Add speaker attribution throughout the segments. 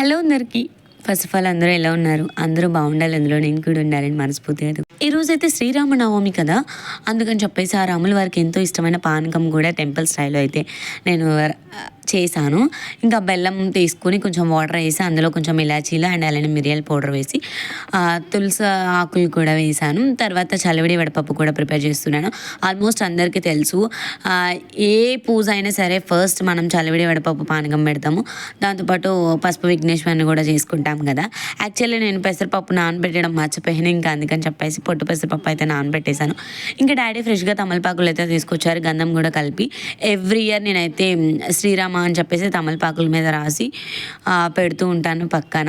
Speaker 1: Hello అందరికీ. First of all అందరూ ఎలా ఉన్నారు? అందరూ బాగుండాలి. అందులో నేను కూడా ఉండాలని మనస్ఫూర్తిగా ఈ శ్రీరామనవమి కదా. అందుకని చెప్పేసి ఆ రాముల వారికి ఎంతో ఇష్టమైన పానకం కూడా టెంపుల్ స్టైల్లో అయితే నేను చేశాను. ఇంకా బెల్లం తీసుకుని కొంచెం వాటర్ వేసి అందులో కొంచెం ఇలాచీలు అండ్ అలానే మిరియాల పౌడర్ వేసి తులసా తులసి ఆకులు కూడా వేసాను తర్వాత చలివిడి వడపప్పు కూడా ప్రిపేర్ చేస్తున్నాను. ఆల్మోస్ట్ అందరికీ తెలుసు ఏ పూజ అయినా సరే ఫస్ట్ మనం చలివిడి వడపప్పు పానకం పెడతాము. దాంతోపాటు పసుపు విఘ్నేశ్వరిని కూడా చేసుకుంటాం కదా. యాక్చువల్లీ నేను పెసరపప్పు నానబెట్టడం మర్చిపోయాను ఇంకా అందుకని చెప్పేసి పొట్టు పెసరపప్పు అయితే నానబెట్టేశాను. ఇంకా డాడీ ఫ్రెష్గా తమలపాకులు అయితే తీసుకొచ్చారు గంధం కూడా కలిపి. ఎవ్రీ ఇయర్ నేనైతే శ్రీరామ అని చెప్పేసి తమలపాకుల మీద రాసి పెడుతూ ఉంటాను పక్కన.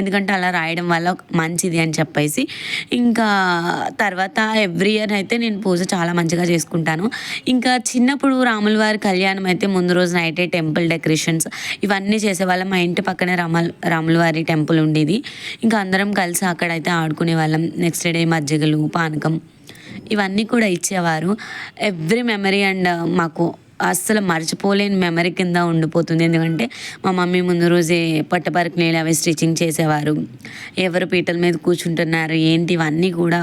Speaker 1: ఎందుకంటే అలా రాయడం వల్ల మంచిది అని చెప్పేసి. ఇంకా తర్వాత ఎవ్రీ ఇయర్ అయితే నేను పూజ చాలా మంచిగా చేసుకుంటాను. ఇంకా చిన్నప్పుడు రాముల వారి కళ్యాణం అయితే ముందు రోజు నైటే టెంపుల్ డెకరేషన్స్ ఇవన్నీ చేసేవాళ్ళం మా ఇంటి పక్కనే రామ రాముల వారి టెంపుల్ ఉండేది. ఇంకా అందరం కలిసి అక్కడైతే ఆడుకునే వాళ్ళం. నెక్స్ట్ డే మధ్య మజ్జిగలు పానకం ఇవన్నీ కూడా ఇచ్చేవారు. ఎవ్రీ మెమరీ అండ్ మాకు అస్సలు మర్చిపోలేని మెమరీ కింద ఉండిపోతుంది. ఎందుకంటే మా మమ్మీ ముందు రోజే పట్టపరకు నీళ్ళు అవి స్టిచ్చింగ్ చేసేవారు. ఎవరు పీటల మీద కూర్చుంటున్నారు ఏంటి ఇవన్నీ కూడా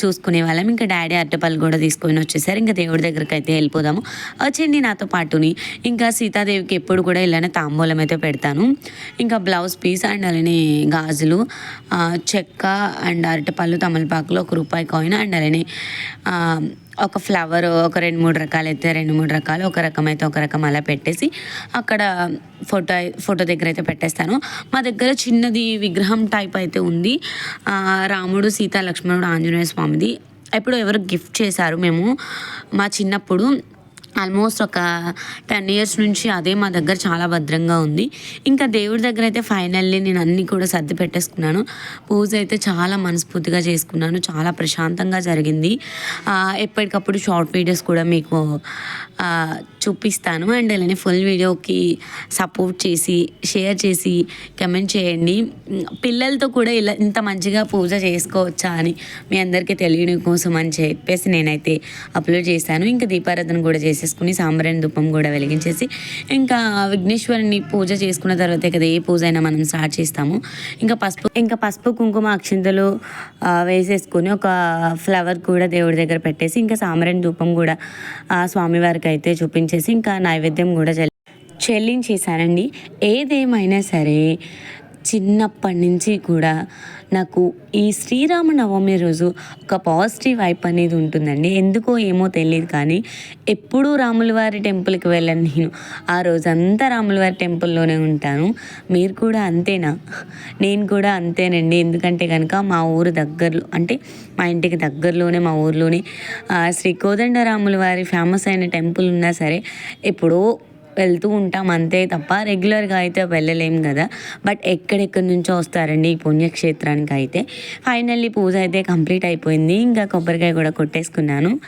Speaker 1: చూసుకునే వాళ్ళం. ఇంకా డాడీ అట్టపల్లి కూడా తీసుకొని వచ్చేసారు. ఇంకా దేవుడి దగ్గరికి అయితే వెళ్ళిపోదాము. వచ్చేయండి నాతో పాటుని ఇంకా సీతాదేవికి ఎప్పుడు కూడా ఇలానే తాంబూలం అయితే పెడతాను. ఇంకా బ్లౌజ్ పీస్ అండ్ అలానే గాజులు చెక్క అండ్ అరటిపళ్ళు తమలపాకులు ఒక రూపాయి కాయిన్ అండ్ అలానే ఒక ఫ్లవర్ ఒక రెండు మూడు రకాలు అయితే రెండు మూడు రకాలు ఒక రకం అయితే ఒక రకం అలా పెట్టేసి అక్కడ ఫోటో ఫోటో దగ్గర అయితే పెట్టేస్తాను. మా దగ్గర చిన్నది విగ్రహం టైప్ అయితే ఉంది. రాముడు సీత లక్ష్మణుడు ఆంజనేయ స్వామిది. ఎప్పుడు ఎవరు గిఫ్ట్ చేశారు మేము. మా చిన్నప్పుడు ఆల్మోస్ట్ ఒక టెన్ ఇయర్స్ నుంచి అదే మా దగ్గర చాలా భద్రంగా ఉంది. ఇంకా దేవుడి దగ్గర అయితే ఫైనల్లీ నేను అన్నీ కూడా సర్ది పెట్టేసుకున్నాను. పూజ అయితే చాలా మనస్ఫూర్తిగా చేసుకున్నాను. చాలా ప్రశాంతంగా జరిగింది. ఎప్పటికప్పుడు షార్ట్ వీడియోస్ కూడా మీకు చూపిస్తాను. అండ్ అలానే ఫుల్ వీడియోకి సపోర్ట్ చేసి షేర్ చేసి కమెంట్ చేయండి. పిల్లలతో కూడా ఇలా ఇంత మంచిగా పూజ చేసుకోవచ్చా అని మీ అందరికీ తెలియడం కోసం అని చెప్పేసి నేనైతే అప్లోడ్ చేశాను. ఇంకా దీపారాధన కూడా చేసేసుకుని సాంబ్రాణి ధూపం కూడా వెలిగించేసి ఇంకా విఘ్నేశ్వరుని పూజ చేసుకున్న తర్వాత కదా ఏ పూజ అయినా మనం స్టార్ట్ చేస్తాము. ఇంకా పసుపు ఇంకా పసుపు కుంకుమ అక్షింతలు వేసేసుకొని ఒక ఫ్లవర్ కూడా దేవుడి దగ్గర పెట్టేసి ఇంకా సాంబ్రాణి ధూపం కూడా ఆ స్వామివారికి అయితే చూపించేసి ఇంకా నైవేద్యం కూడా చెల్లించేసారండి ఏదేమైనా సరే చిన్నప్పటి నుంచి కూడా నాకు ఈ శ్రీరామనవమి రోజు ఒక పాజిటివ్ వైప్ అనేది ఉంటుందండి. ఎందుకో ఏమో తెలియదు కానీ ఎప్పుడూ రాములవారి టెంపుల్కి వెళ్ళను నేను. ఆ రోజంతా రాములవారి టెంపుల్లోనే ఉంటాను. మీరు కూడా అంతేనా? నేను కూడా అంతేనండి. ఎందుకంటే కనుక మా ఊరు దగ్గరలో అంటే మా ఇంటికి దగ్గరలోనే మా ఊర్లోనే శ్రీ కోదండరాముల వారి ఫేమస్ అయిన టెంపుల్ ఉన్నా సరే ఎప్పుడో వెళ్తూ ఉంటాం అంతే తప్ప రెగ్యులర్గా అయితే వెళ్ళలేం కదా. బట్ ఎక్కడెక్కడి నుంచో వస్తారండి ఈ పుణ్యక్షేత్రానికి అయితే ఫైనల్లీ పూజ అయితే కంప్లీట్ అయిపోయింది. ఇంకా కొబ్బరికాయ కూడా కొట్టేసుకున్నాను.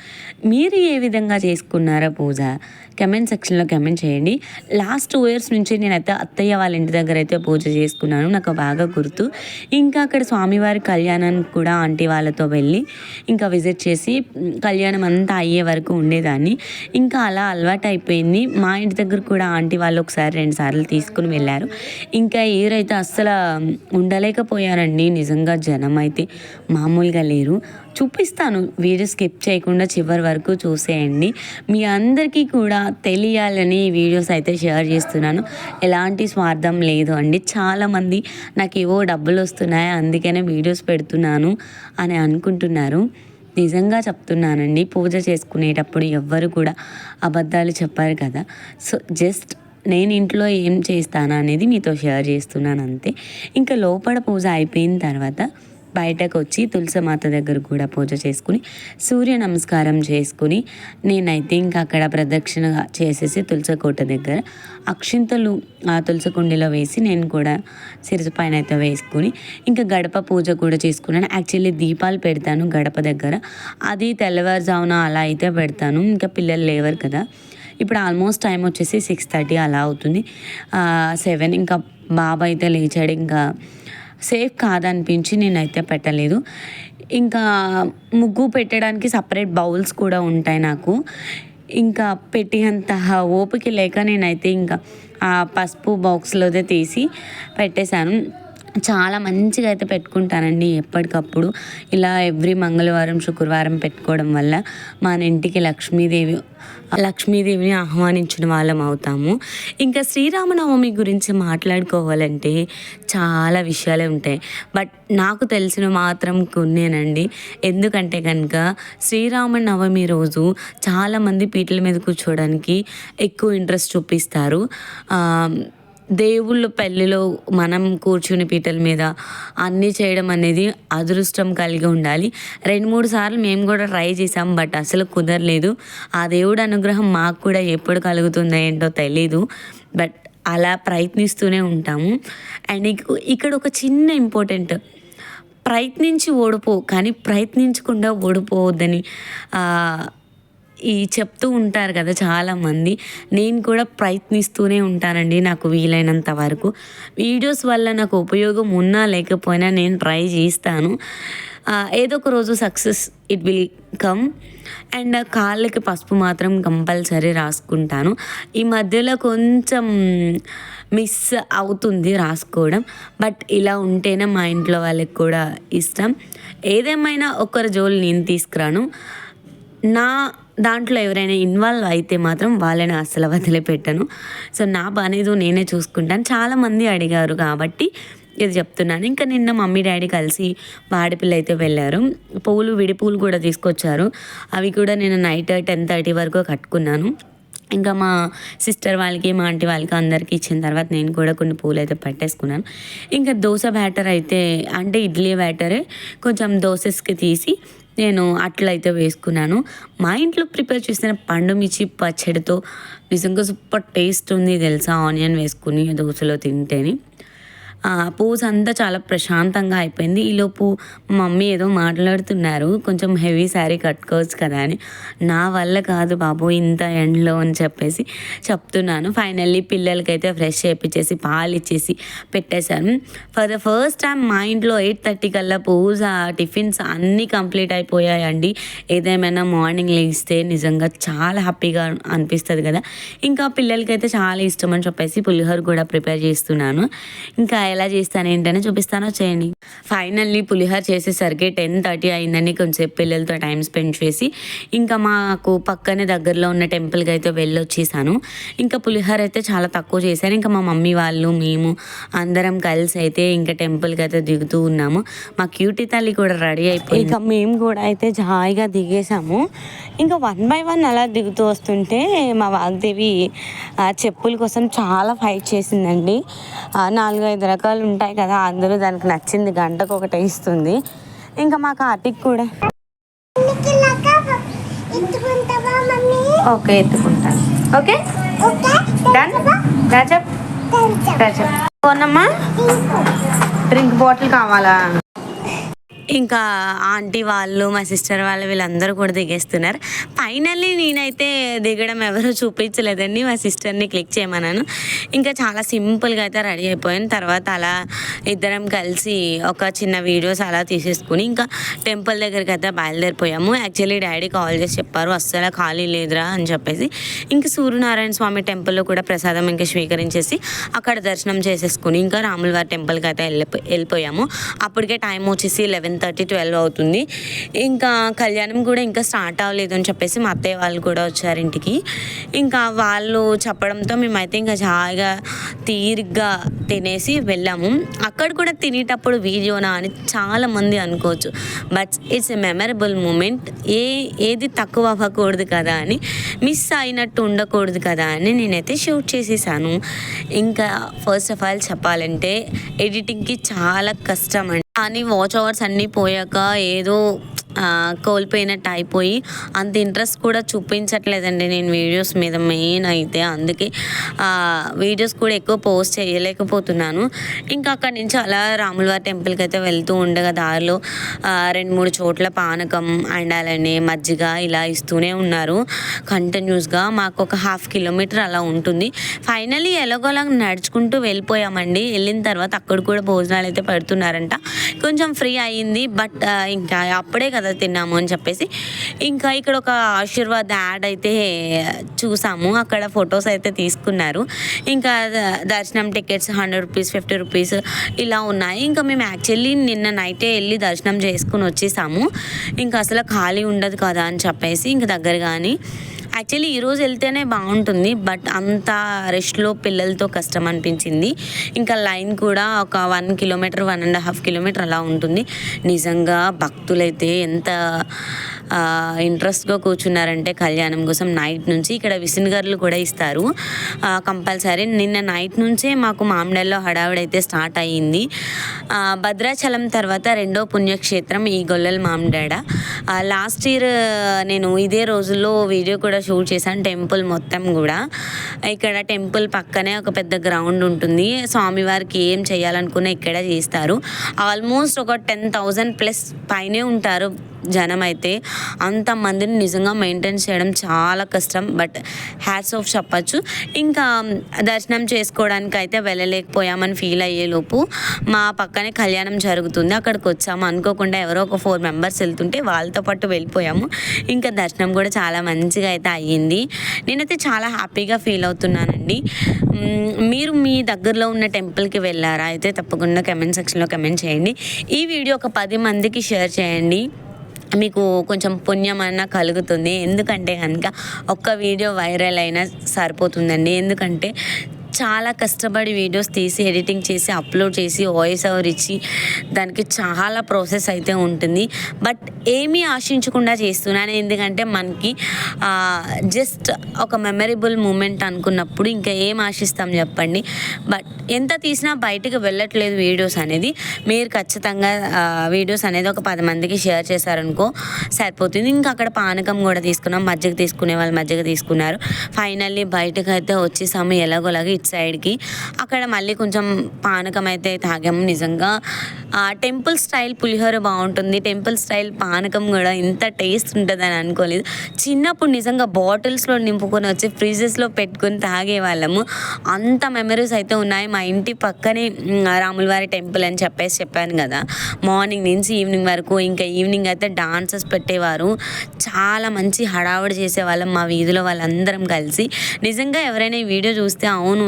Speaker 1: మీరు ఏ విధంగా చేసుకున్నారా పూజ? కమెంట్ సెక్షన్లో కమెంట్ చేయండి. లాస్ట్ టూ ఇయర్స్ నుంచి నేనైతే అత్తయ్య వాళ్ళ ఇంటి దగ్గర అయితే పూజ చేసుకున్నాను. నాకు బాగా గుర్తు. ఇంకా అక్కడ స్వామివారి కళ్యాణానికి కూడా ఆంటీ వాళ్ళతో వెళ్ళి ఇంకా విజిట్ చేసి కళ్యాణం అంతా అయ్యే వరకు ఉండేదాన్ని. ఇంకా అలా అలవాటు అయిపోయింది. మా ఇంటి దగ్గర కూడా ఆంటీ వాళ్ళు ఒకసారి రెండు సార్లు తీసుకుని వెళ్ళారు. ఇంకా ఇయర్ అయితే అస్సలు ఉండలేకపోయారండి నిజంగా జనం అయితే మామూలుగా లేరు. చూపిస్తాను. వీడియో స్కిప్ చేయకుండా చివరి వరకు చూసేయండి. మీ అందరికీ కూడా తెలియాలని వీడియోస్ అయితే షేర్ చేస్తున్నాను. ఎలాంటి స్వార్థం లేదు అండి. చాలామంది నాకు ఏవో డబ్బులు వస్తున్నాయి అందుకనే వీడియోస్ పెడుతున్నాను అని అనుకుంటున్నారు. నిజంగా చెప్తున్నానండి. పూజ చేసుకునేటప్పుడు ఎవ్వరు కూడా అబద్ధాలు చెప్పారు కదా. సో జస్ట్ నేను ఇంట్లో ఏం చేస్తాను అనేది మీతో షేర్ చేస్తున్నాను అంతే. ఇంకా లోపల పూజ అయిపోయిన తర్వాత బయటకు వచ్చి తులసమాత దగ్గర కూడా పూజ చేసుకుని సూర్య నమస్కారం చేసుకుని నేనైతే ఇంకా అక్కడ ప్రదక్షిణ చేసేసి తులసకోట దగ్గర అక్షింతలు ఆ తులసి కుండీలో వేసి నేను కూడా సిరసు పైన అయితే వేసుకుని ఇంకా గడప పూజ కూడా చేసుకున్నాను. యాక్చువల్లీ దీపాలు పెడతాను గడప దగ్గర. అది తెల్లవారుజామున అలా అయితే పెడతాను. ఇంకా పిల్లలు లేవరు కదా. ఇప్పుడు ఆల్మోస్ట్ టైం వచ్చేసి సిక్స్ థర్టీ అలా అవుతుంది. సెవెన్ ఇంకా బాబా అయితే లేచాడు. ఇంకా సేఫ్ కాదనిపించి నేనైతే పెట్టలేదు. ఇంకా ముగ్గు పెట్టడానికి సపరేట్ బౌల్స్ కూడా ఉంటాయి నాకు. ఇంకా పెట్టేంత ఓపిక లేక నేనైతే ఇంకా ఆ పసుపు బాక్స్లోదే తీసి పెట్టేశాను. చాలా మంచిగా అయితే పెట్టుకుంటానండి ఎప్పటికప్పుడు. ఇలా ఎవ్రీ మంగళవారం శుక్రవారం పెట్టుకోవడం వల్ల మన ఇంటికి లక్ష్మీదేవి లక్ష్మీదేవిని ఆహ్వానించిన వాళ్ళం అవుతాము. ఇంకా శ్రీరామనవమి గురించి మాట్లాడుకోవాలంటే చాలా విషయాలే ఉంటాయి. బట్ నాకు తెలిసిన మాత్రం కొన్నేనండి. ఎందుకంటే కనుక శ్రీరామనవమి రోజు చాలామంది పీటల మీద కూర్చోవడానికి ఎక్కువ ఇంట్రెస్ట్ చూపిస్తారు. దేవుళ్ళ పెళ్ళిలో మనం కూర్చుని పీటల మీద అన్నీ చేయడం అనేది అదృష్టం కలిగి ఉండాలి. రెండు మూడు సార్లు మేము కూడా ట్రై చేసాం బట్ అసలు కుదరలేదు. ఆ దేవుడు అనుగ్రహం మాకు కూడా ఎప్పుడు కలుగుతుందో ఏంటో తెలీదు. బట్ అలా ప్రయత్నిస్తూనే ఉంటాము. అండ్ ఇక్కడ ఒక చిన్న ఇంపార్టెంట్ ప్రయత్నించి ఓడిపో కానీ ప్రయత్నించకుండా ఓడిపోవద్దని ఈ చెప్తూ ఉంటారు కదా చాలామంది నేను కూడా ప్రయత్నిస్తూనే ఉంటానండి నాకు వీలైనంత వరకు. వీడియోస్ వల్ల నాకు ఉపయోగం ఉన్నా లేకపోయినా నేను ట్రై చేస్తాను. ఏదో ఒక రోజు success it will come. And కాళ్ళకి పసుపు మాత్రం కంపల్సరీ రాసుకుంటాను. ఈ మధ్యలో కొంచెం మిస్ అవుతుంది రాసుకోవడం బట్ ఇలా ఉంటేనే మా ఇంట్లో వాళ్ళకి కూడా ఇష్టం. ఏదేమైనా ఒకరి జోలు నేను తీసుకురాను. నా దాంట్లో ఎవరైనా ఇన్వాల్వ్ అయితే మాత్రం వాళ్ళని అస్సలు వదిలిపెట్టను సో నా పనేదో నేనే చూసుకుంటాను. చాలామంది అడిగారు కాబట్టి ఇది చెప్తున్నాను. ఇంకా నిన్న మమ్మీ డాడీ కలిసి వాడిపిల్ల అయితే వెళ్ళారు. పూలు విడి పూలు కూడా తీసుకొచ్చారు. అవి కూడా నేను నైట్ టెన్ థర్టీ వరకు కట్టుకున్నాను. ఇంకా మా సిస్టర్ వాళ్ళకి మా ఆంటీ వాళ్ళకి అందరికీ ఇచ్చిన తర్వాత నేను కూడా కొన్ని పూలు అయితే పట్టేసుకున్నాను. ఇంకా దోశ బ్యాటర్ అయితే అంటే ఇడ్లీ బ్యాటరే కొంచెం దోసెస్కి తీసి నేను అట్లయితే వేసుకున్నాను. మా ఇంట్లో ప్రిపేర్ చేసిన పండు మిర్చి పచ్చడితో నిజంగా సూపర్ టేస్ట్ ఉంది. తెలుసా? ఆనియన్ వేసుకుని దోశలో తింటేని. పూజ అంతా చాలా ప్రశాంతంగా అయిపోయింది. ఈలోపు మమ్మీ ఏదో మాట్లాడుతున్నారు. కొంచెం హెవీ శారీ కట్టుకోవచ్చు కదా అని. నా వల్ల కాదు బాబు ఇంత ఎండ్లో అని చెప్పేసి చెప్తున్నాను. ఫైనల్లీ పిల్లలకైతే ఫ్రెష్ చేయించేసి పాలు ఇచ్చేసి పెట్టేశాను. ఫర్ ద ఫస్ట్ టైం మా ఇంట్లో ఎయిట్ థర్టీ కల్లా పూజ టిఫిన్స్ అన్నీ కంప్లీట్ అయిపోయాయండి. ఏదేమైనా మార్నింగ్ లేస్తే నిజంగా చాలా హ్యాపీగా అనిపిస్తుంది కదా. ఇంకా పిల్లలకైతే చాలా ఇష్టం అని చెప్పేసి పులిహోర కూడా ప్రిపేర్ చేస్తున్నాను. ఇంకా ఎలా చేస్తాను ఏంటని చూపిస్తానో చేయండి. ఫైనల్లీ పులిహోర చేసేసరికి టెన్ థర్టీ అయిందని కొంచెం పిల్లలతో టైం స్పెండ్ చేసి ఇంకా మాకు పక్కనే దగ్గరలో ఉన్న టెంపుల్కి అయితే వెళ్ళొచ్చేసాను. ఇంకా పులిహోర అయితే చాలా తక్కువ చేశాను. ఇంకా మా మమ్మీ వాళ్ళు మేము అందరం కలిసి అయితే ఇంకా టెంపుల్కి అయితే దిగుతూ ఉన్నాము. మా క్యూటీ తల్లి కూడా రెడీ అయిపోయి ఇంకా మేము కూడా అయితే హాయిగా దిగేసాము ఇంకా వన్ బై వన్ అలా దిగుతూ వస్తుంటే మా వాగ్దేవి చెప్పుల కోసం చాలా ఫైట్ చేసిందండి. నాలుగైదు రకాల రకాలు ఉంటాయి కదా అందరూ దానికి నచ్చింది గంటకు ఒకటి ఇస్తుంది. ఇంకా మా కార్తీక్ కూడా. ఓకే ఎత్తుకుంటాను ఓకే? డన్ రాజప్ డ్రింక్ బాటిల్ కావాలా? ఇంకా ఆంటీ వాళ్ళు మా సిస్టర్ వాళ్ళు వీళ్ళందరూ కూడా దిగేస్తున్నారు. ఫైనల్లీ నేనైతే దిగడం ఎవరు చూపించలేదండి. మా సిస్టర్ని క్లిక్ చేయమన్నాను. ఇంకా చాలా సింపుల్గా అయితే రెడీ అయిపోయాను. తర్వాత అలా ఇద్దరం కలిసి ఒక చిన్న వీడియోస్ అలా తీసేసుకుని ఇంకా టెంపుల్ దగ్గరికి అయితే బయలుదేరిపోయాము. యాక్చువల్లీ డాడీ కాల్ చేసి చెప్పారు అస్సలు ఖాళీ లేదురా అని చెప్పేసి. ఇంకా సూర్యనారాయణ స్వామి టెంపుల్లో కూడా ప్రసాదం ఇంకా స్వీకరించేసి అక్కడ దర్శనం చేసేసుకుని ఇంకా రాములవారి టెంపుల్కి అయితే వెళ్ళిపో వెళ్ళిపోయాము. అప్పటికే టైం వచ్చేసి లెవెన్ థర్టీ ట్వెల్వ్ అవుతుంది. ఇంకా కళ్యాణం కూడా ఇంకా స్టార్ట్ అవ్వలేదు అని చెప్పేసి మా అత్తయ్య వాళ్ళు కూడా వచ్చారు ఇంటికి. ఇంకా వాళ్ళు చెప్పడంతో మేమైతే ఇంకా జాగా తీరిగ్గా తినేసి వెళ్ళాము. అక్కడ కూడా తినేటప్పుడు వీడియోనా అని చాలామంది అనుకోవచ్చు. But it's a memorable moment ఏ ఏది తక్కువ అవ్వకూడదు కదా అని మిస్ అయినట్టు ఉండకూడదు కదా అని నేనైతే షూట్ చేసేసాను. ఇంకా ఫస్ట్ ఆఫ్ ఆల్ చెప్పాలంటే ఎడిటింగ్కి చాలా కష్టం అండి కానీ వాచ్ అవర్స్ అన్నీ పోయాక ఏదో కోల్పోయినట్టు అయిపోయి అంత ఇంట్రెస్ట్ కూడా చూపించట్లేదండి నేను వీడియోస్ మీద మెయిన్ అయితే. అందుకే వీడియోస్ కూడా ఎక్కువ పోస్ట్ చేయలేకపోతున్నాను. ఇంకా అక్కడి నుంచి అలా రాములవారి టెంపుల్కి అయితే వెళ్తూ ఉండగా దారిలో రెండు మూడు చోట్ల పానకం అండ్ అలానే మజ్జిగ ఇలా ఇస్తూనే ఉన్నారు. కంటిన్యూస్గా మాకు ఒక హాఫ్ కిలోమీటర్ అలా ఉంటుంది. ఫైనలీ ఎలాగోలా నడుచుకుంటూ వెళ్ళిపోయామండి. వెళ్ళిన తర్వాత అక్కడ కూడా భోజనాలు అయితే పెడుతున్నారంట. కొంచెం ఫ్రీ అయ్యింది బట్ ఇంకా అప్పుడే కదా కదా తిన్నాము అని చెప్పేసి. ఇంకా ఇక్కడ ఒక ఆశీర్వాద్ యాడ్ అయితే చూసాము. అక్కడ ఫొటోస్ అయితే తీసుకున్నారు. ఇంకా ద- దర్శనం tickets hundred rupees fifty rupees ఇలా ఉన్నాయి. ఇంకా మేము యాక్చువల్లీ నిన్న నైటే వెళ్ళి దర్శనం చేసుకుని వచ్చేసాము. ఇంకా అసలు ఖాళీ ఉండదు కదా అని చెప్పేసి ఇంక దగ్గర కానీ యాక్చువల్లీ ఈరోజు వెళ్తేనే బాగుంటుంది బట్ అంత రెస్ట్లో పిల్లలతో కష్టం అనిపించింది. ఇంకా లైన్ కూడా ఒక one kilometre one and half kilometre అలా ఉంటుంది. నిజంగా భక్తులైతే ఎంత ఇంట్రెస్ట్గా కూర్చున్నారంటే కళ్యాణం కోసం నైట్ నుంచి ఇక్కడ విసినగర్లు కూడా ఇస్తారు. కంపల్సరీ నిన్న నైట్ నుంచే మాకు మామిడల్లో హడావిడైతే స్టార్ట్ అయ్యింది. భద్రాచలం తర్వాత రెండో పుణ్యక్షేత్రం ఈ గొల్లల మామిడాడ. లాస్ట్ ఇయర్ నేను ఇదే రోజుల్లో వీడియో కూడా షూట్ చేశాను టెంపుల్ మొత్తం కూడా. ఇక్కడ టెంపుల్ పక్కనే ఒక పెద్ద గ్రౌండ్ ఉంటుంది. స్వామివారికి ఏం చేయాలనుకున్నా ఇక్కడ చేస్తారు. ఆల్మోస్ట్ ఒక టెన్ థౌజండ్ ప్లస్ పైనే ఉంటారు. జనం అయితే అంతమందిని నిజంగా మెయింటైన్ చేయడం చాలా కష్టం. బట్ హ్యాట్స్ ఆఫ్ చెప్పచ్చు. ఇంకా దర్శనం చేసుకోవడానికి అయితే వెళ్ళలేకపోయామని ఫీల్ అయ్యేలోపు మా పక్కనే కళ్యాణం జరుగుతుంది. అక్కడికి వచ్చాము. అనుకోకుండా ఎవరో ఒక ఫోర్ మెంబర్స్ వెళ్తుంటే వాళ్ళతో పాటు వెళ్ళిపోయాము. ఇంకా దర్శనం కూడా చాలా మంచిగా అయితే అయ్యింది. నేనైతే చాలా హ్యాపీగా ఫీల్ అవుతున్నానండి. మీరు మీ దగ్గరలో ఉన్న టెంపుల్కి వెళ్ళారా? అయితే తప్పకుండా కమెంట్ సెక్షన్లో కమెంట్ చేయండి. ఈ వీడియో ఒక పది మందికి షేర్ చేయండి. మీకు కొంచెం పుణ్యం అన్న కలుగుతుంది. ఎందుకంటే కనుక ఒక్క వీడియో వైరల్ అయినా సరిపోతుందండి. ఎందుకంటే చాలా కష్టపడి వీడియోస్ తీసి ఎడిటింగ్ చేసి అప్లోడ్ చేసి వాయిస్ ఓవర్ ఇచ్చి దానికి చాలా ప్రాసెస్ అయితే ఉంటుంది. బట్ ఏమీ ఆశించకుండా చేస్తున్నాను. ఎందుకంటే మనకి జస్ట్ ఒక మెమరబుల్ మూమెంట్ అనుకున్నప్పుడు ఇంకా ఏం ఆశిస్తాం చెప్పండి. బట్ ఎంత తీసినా బయటకు వెళ్ళట్లేదు వీడియోస్ అనేది. మీరు ఖచ్చితంగా వీడియోస్ అనేది ఒక పది మందికి షేర్ చేశారనుకో సరిపోతుంది. ఇంకా అక్కడ పానకం కూడా తీసుకున్నాం. మజ్జిగ తీసుకునే వాళ్ళు మజ్జిగ తీసుకున్నారు. ఫైనల్లీ బయటకు అయితే వచ్చేసాము. ఎలాగోలాగా సైడ్కి. అక్కడ మళ్ళీ కొంచెం పానకం అయితే తాగాము నిజంగా. టెంపుల్ స్టైల్ పులిహోర బాగుంటుంది. టెంపుల్ స్టైల్ పానకం కూడా ఇంత టేస్ట్ ఉంటుందని అనుకోలేదు. చిన్నప్పుడు నిజంగా బాటిల్స్లో నింపుకొని వచ్చి ఫ్రిడ్జెస్లో పెట్టుకొని తాగే వాళ్ళము అంత మెమరీస్ అయితే ఉన్నాయి. మా ఇంటి పక్కనే రాములవారి టెంపుల్ అని చెప్పేసి చెప్పాను కదా. మార్నింగ్ నుంచి ఈవినింగ్ వరకు ఇంకా ఈవినింగ్ అయితే డాన్సెస్ పెట్టేవారు. చాలా మంచి హడావుడి చేసేవాళ్ళం మా వీధిలో వాళ్ళందరం కలిసి. నిజంగా ఎవరైనా ఈ వీడియో చూస్తే అవును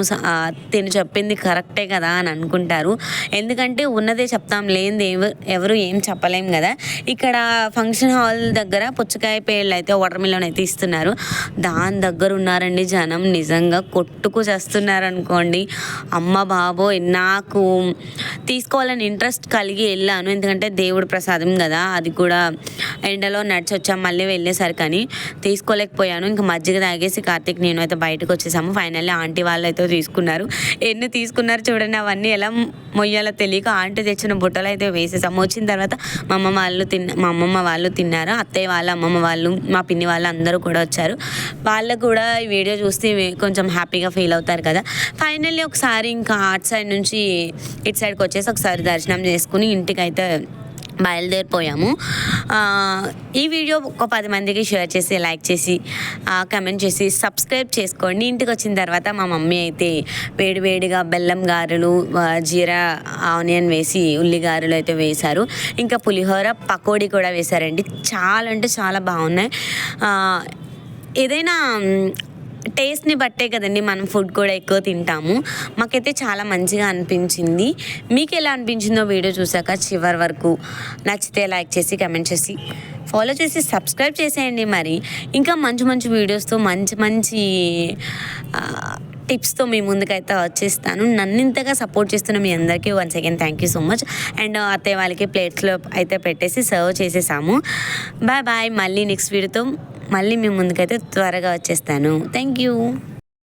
Speaker 1: తిను చెప్పింది కరెక్టే కదా అని అనుకుంటారు. ఎందుకంటే ఉన్నదే చెప్తాం లేనిది ఎవరు ఎవరు ఏం చెప్పలేం కదా. ఇక్కడ ఫంక్షన్ హాల్ దగ్గర పుచ్చకాయ పేళ్ళు అయితే వాటర్ మిలన్ అయితే ఇస్తున్నారు. దాని దగ్గర ఉన్నారండి జనం. నిజంగా కొట్టుకు చేస్తున్నారు అనుకోండి అమ్మ బాబోయ్ నాకు తీసుకోవాలని ఇంట్రెస్ట్ కలిగి వెళ్ళాను. ఎందుకంటే దేవుడు ప్రసాదం కదా. అది కూడా ఎండలో నడిచి వచ్చాం మళ్ళీ వెళ్ళేసరికి అని తీసుకోలేకపోయాను. ఇంకా మజ్జిగ తాగేసి కార్తీక్ నేను అయితే బయటకు వచ్చేసాము. ఫైనల్లీ ఆంటీ వాళ్ళు అయితే తీసుకున్నారు. ఎన్ని తీసుకున్నారు చూడండి అవన్నీ ఎలా మొయ్యాలో తెలియక ఆంటీ తెచ్చిన బుట్టలు అయితే వేసేసాము. వచ్చిన తర్వాత మా అమ్మ వాళ్ళు తిన్న మా అమ్మమ్మ వాళ్ళు తిన్నారు. అత్తయ్య వాళ్ళ అమ్మమ్మ వాళ్ళు మా పిన్ని వాళ్ళు అందరూ కూడా వచ్చారు. వాళ్ళకు కూడా ఈ వీడియో చూస్తే కొంచెం హ్యాపీగా ఫీల్ అవుతారు కదా. ఫైనల్లీ ఒకసారి ఇంకా అటు సైడ్ నుంచి ఇటు సైడ్కి వచ్చేసి ఒకసారి దర్శనం చేసుకుని ఇంటికి అయితే బయలుదేరిపోయాము. ఈ వీడియో ఒక పది మందికి షేర్ చేసి లైక్ చేసి కమెంట్ చేసి సబ్స్క్రైబ్ చేసుకోండి. ఇంటికి వచ్చిన తర్వాత మా మమ్మీ అయితే వేడి వేడిగా బెల్లం గారెలు జీరా ఆనియన్ వేసి ఉల్లి గారెలు అయితే వేశారు. ఇంకా పులిహోర పకోడీ కూడా వేశారండి. చాలా అంటే చాలా బాగున్నాయి. ఏదైనా టేస్ట్ని బట్టే కదండి మనం ఫుడ్ కూడా ఎక్కువ తింటాము. మాకైతే చాలా మంచిగా అనిపించింది. మీకు ఎలా అనిపించిందో వీడియో చూసాక చివరి వరకు నచ్చితే లైక్ చేసి కమెంట్ చేసి ఫాలో చేసి సబ్స్క్రైబ్ చేసేయండి మరి. ఇంకా మంచి మంచి వీడియోస్తో మంచి మంచి టిప్స్తో మీ ముందుకైతే వచ్చేస్తాను. నన్ను ఇంతగా సపోర్ట్ చేస్తున్న మీ అందరికీ one second thank you so much. And అత్తయ్య వాళ్ళకి ప్లేట్స్లో అయితే పెట్టేసి సర్వ్ చేసేసాము. Bye bye. మళ్ళీ నెక్స్ట్ వీడియోతో మళ్ళీ మీ ముందుకైతే త్వరగా వచ్చేస్తాను. Thank you